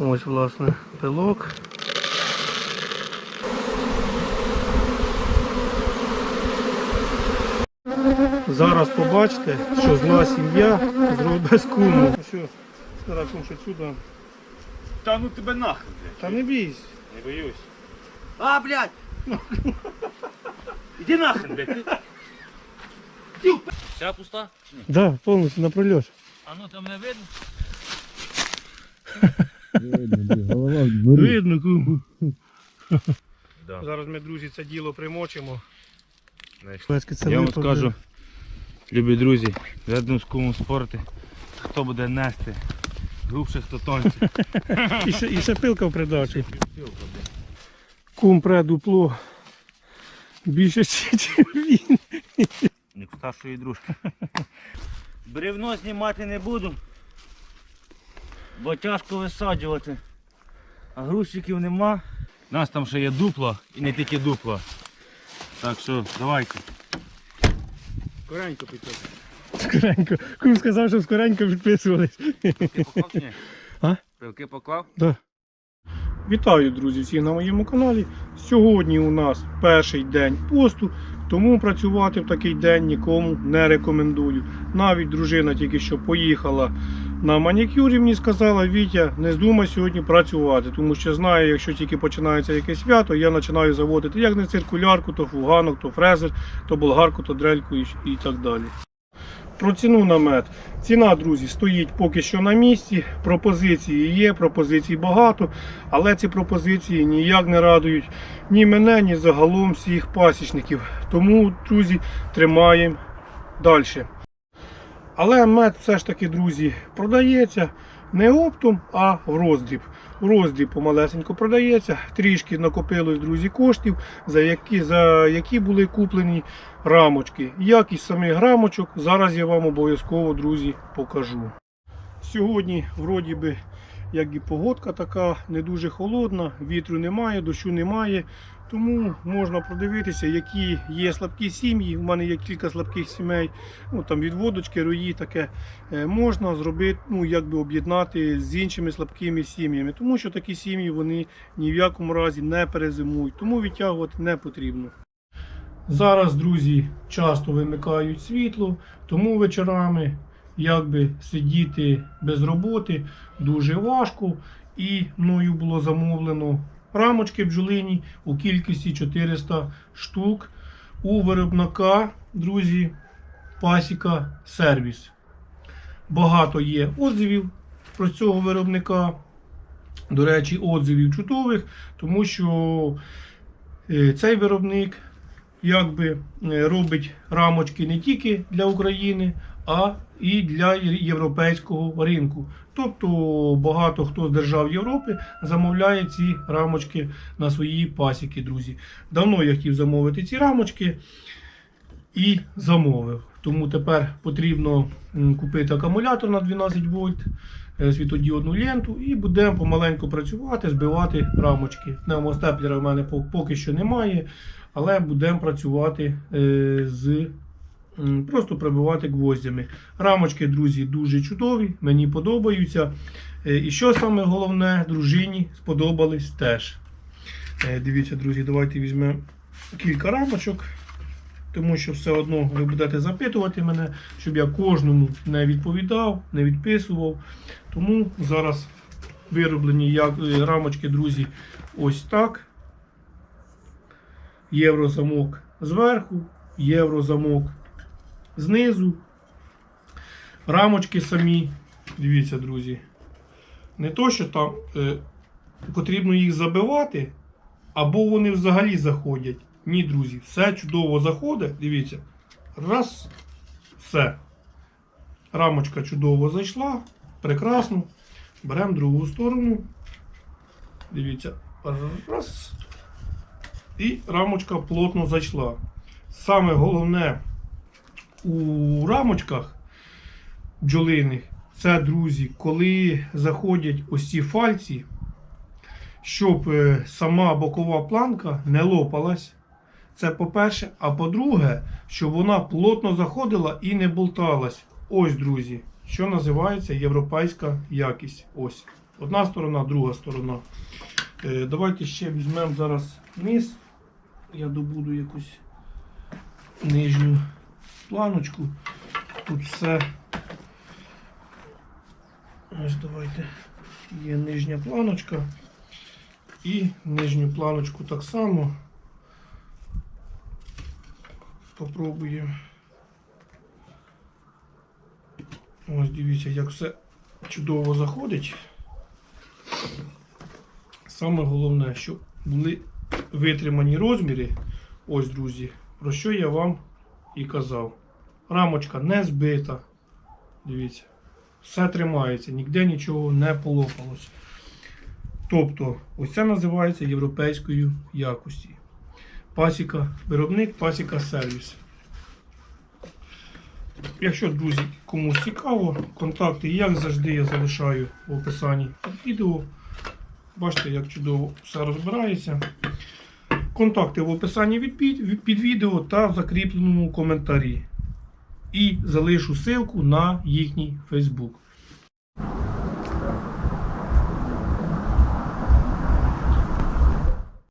Ось, власне, пилок. Зараз побачите, що зла сім'я зробить без куму. Зараз кум що сюди. Та ну тебе нахрен, блядь. Та не бійся. Не боюсь. А, блядь! Іди нахрен, блядь. Вся пуста? Да, повністю на прольот. А ну там не видно? Голова. Видно, кум. Да. Зараз ми, друзі, це діло примочимо. Я вам скажу, любі друзі, ведемо з кумом спорти. Хто буде нести? Грубше, хто тонше. І ще, і ще пилка в придачі. Кум пре дупло. Більше, ніж він. Не старшої дружки. Бревно знімати не буду, бо тяжко висаджувати. А грузчиків нема. У нас там ще є дупло і не тільки дупло. Так що давайте. Коренько підтягнути. Скоренько. Кум сказав, що скоренько підписувались. Пилки поклав чи ні? А? Пилки поклав? Да. Вітаю, друзі, всіх на моєму каналі. Сьогодні у нас перший день посту, тому працювати в такий день нікому не рекомендую. Навіть дружина тільки що поїхала на манікюр і мені сказала, Вітя, не здумай сьогодні працювати, тому що знаю, якщо тільки починається якесь свято, я починаю заводити як не циркулярку, то фуганок, то фрезер, то болгарку, то дрельку і, і так далі. Про ціну намет. Ціна, друзі, стоїть поки що на місці. Пропозиції є, пропозицій багато, але ці пропозиції ніяк не радують ні мене, ні загалом всіх пасічників. Тому, друзі, тримаємо далі. Але мед все ж таки, друзі, продається не оптом, а в роздріб. В роздріб помалесенько продається, трішки накопилось, друзі, коштів, за які, за які були куплені рамочки. Якість самих рамочок зараз я вам обов'язково, друзі, покажу. Сьогодні, вроді би, як і погодка така, не дуже холодна, вітру немає, дощу немає. Тому можна продивитися, які є слабкі сім'ї. У мене є кілька слабких сімей, ну там від водочки, рої таке Е, можна зробити, ну якби об'єднати з іншими слабкими сім'ями, тому що такі сім'ї вони ні в якому разі не перезимують, тому відтягувати не потрібно. Зараз, друзі, часто вимикають світло, тому вечорами якби сидіти без роботи дуже важко. І мною було замовлено рамочки бджолині у кількості 400 штук у виробника, друзі, пасіка сервіс. Багато є отзивів про цього виробника. До речі, отзивів чудових, тому що е, цей виробник якби е, робить рамочки не тільки для України, а і для європейського ринку. Тобто багато хто з держав Європи замовляє ці рамочки на свої пасіки, друзі. Давно я хотів замовити ці рамочки і замовив. Тому тепер потрібно купити акумулятор на 12 вольт, світодіодну ленту і будемо помаленьку працювати, збивати рамочки. Пневмостеплера в мене поки що немає, але будемо працювати е, з просто прибивати гвоздями. Рамочки, друзі, дуже чудові, мені подобаються. Е, І що саме головне, дружині сподобались теж. Е, Дивіться, друзі, давайте візьмемо кілька рамочок тому що все одно ви будете запитувати мене, щоб я кожному не відповідав, не відписував. Тому зараз вироблені е, рамочки, друзі, ось так. Єврозамок зверху, єврозамок знизу. Рамочки самі, дивіться, друзі. Не то, що там е, потрібно їх забивати, або вони взагалі заходять. Ні, друзі, все чудово заходить. Дивіться. Раз. Все. Рамочка чудово зайшла. Прекрасно. Беремо другу сторону. Дивіться. Раз. І рамочка плотно зайшла. Саме головне у рамочках бджолиних, це, друзі, коли заходять ось ці фальці, щоб е, сама бокова планка не лопалась. Це по-перше. А по-друге, щоб вона плотно заходила і не болталась. Ось, друзі, що називається європейська якість. Ось. Одна сторона, друга сторона. Е, давайте ще візьмемо зараз низ. Я добуду якусь нижню планочку. Тут все. Ось давайте. Є нижня планочка. І нижню планочку так само. Попробуємо. Ось дивіться, як все чудово заходить. Саме головне, щоб були витримані розміри. Ось, друзі, про що я вам і казав. Рамочка не збита. Дивіться, все тримається, ніде нічого не полопалось. Тобто, ось це називається європейською якості. Пасіка виробник, пасіка сервіс. Якщо, друзі, комусь цікаво, контакти, як завжди, я залишаю в описанні під відео. Бачите, як чудово все розбирається. Контакти в описанні під, під відео та в закріпленому коментарі. І залишу ссылку на їхній Facebook.